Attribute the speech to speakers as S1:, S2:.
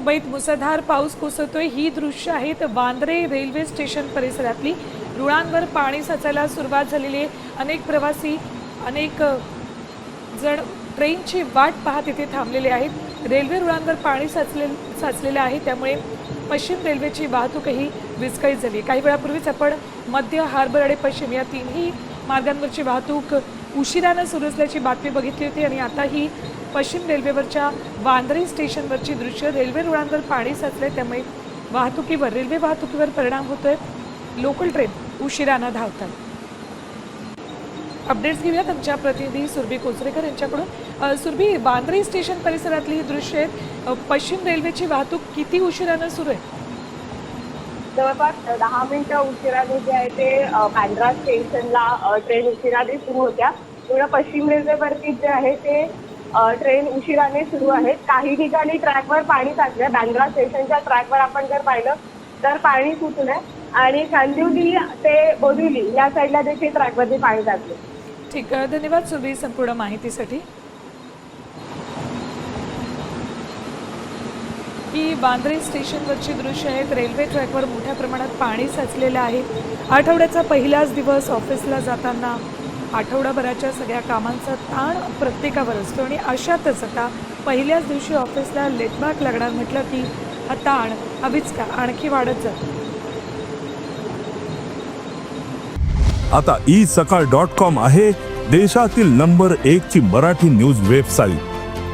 S1: मुंबईत मुसळधार पाऊस कोसळतोय. ही दृश्य आहेत वांद्रे रेल्वे स्टेशन परिसरातली. रुळांवर पाणी साचायला सुरुवात झालेली आहे. अनेक प्रवासी अनेक जण ट्रेनची वाट पाहत इथे थांबलेले आहेत. रेल्वे रुळांवर पाणी साचले साचलेलं आहे. त्यामुळे पश्चिम रेल्वेची वाहतूकही विस्कळीत झाली. काही वेळापूर्वीच आपण मध्य हार्बर आणि पश्चिम या तिन्ही मार्गांवरची वाहतूक उशिरानं सुरू असल्याची बातमी बघितली होती आणि आता ही पश्चिम रेल्वेवरच्या वांद्रे स्टेशनवरची दृश्य रेल्वे रुळांवर पाणी साचले त्यामुळे वाहतुकीवर रेल्वे वाहतुकीवर परिणाम होतोय. लोकल ट्रेन उशिरानं धावतात. अपडेट्स घेऊयात आमच्या प्रतिनिधी सुरभी कोचरेकर यांच्याकडून. सुरभी वांद्रे स्टेशन परिसरातली ही दृश्य आहेत. पश्चिम रेल्वेची वाहतूक किती उशिरानं सुरू आहे?
S2: जवळपास दहा मिनिटं उशिराने जे आहे ते बँड्रा स्टेशनला ट्रेन उशिराने सुरू होत्या. पूर्ण पश्चिम रेल्वेवरती जे आहे ते ट्रेन उशिराने सुरू आहेत. काही ठिकाणी ट्रॅकवर पाणी साचलंय. बँड्रा स्टेशनच्या ट्रॅकवर आपण जर पाहिलं तर पाणी सुटलंय. आणि कांदिवली ते बोरिवली या साईडला देखील ट्रॅकवरती पाणी साचले
S1: ठीक आहे. धन्यवाद सुरभी संपूर्ण माहितीसाठी. ही बांद्रे स्टेशनवरची दृश्य आहेत रेल्वे ट्रॅकवर मोठ्या प्रमाणात पाणी साचलेलं आहे. आठवड्याचा पहिलाच दिवस ऑफिसला जाताना आठवडाभराच्या सगळ्या कामांचा ताण प्रत्येकावर असतो आणि अशातच आता पहिल्याच दिवशी ऑफिसला लेटमार्क लागणार म्हटलं की हा ताण हा विचका आणखी वाढत जातो.
S3: आता ई सकाळ डॉट कॉम आहे देशातील नंबर एक ची मराठी न्यूज वेबसाईट.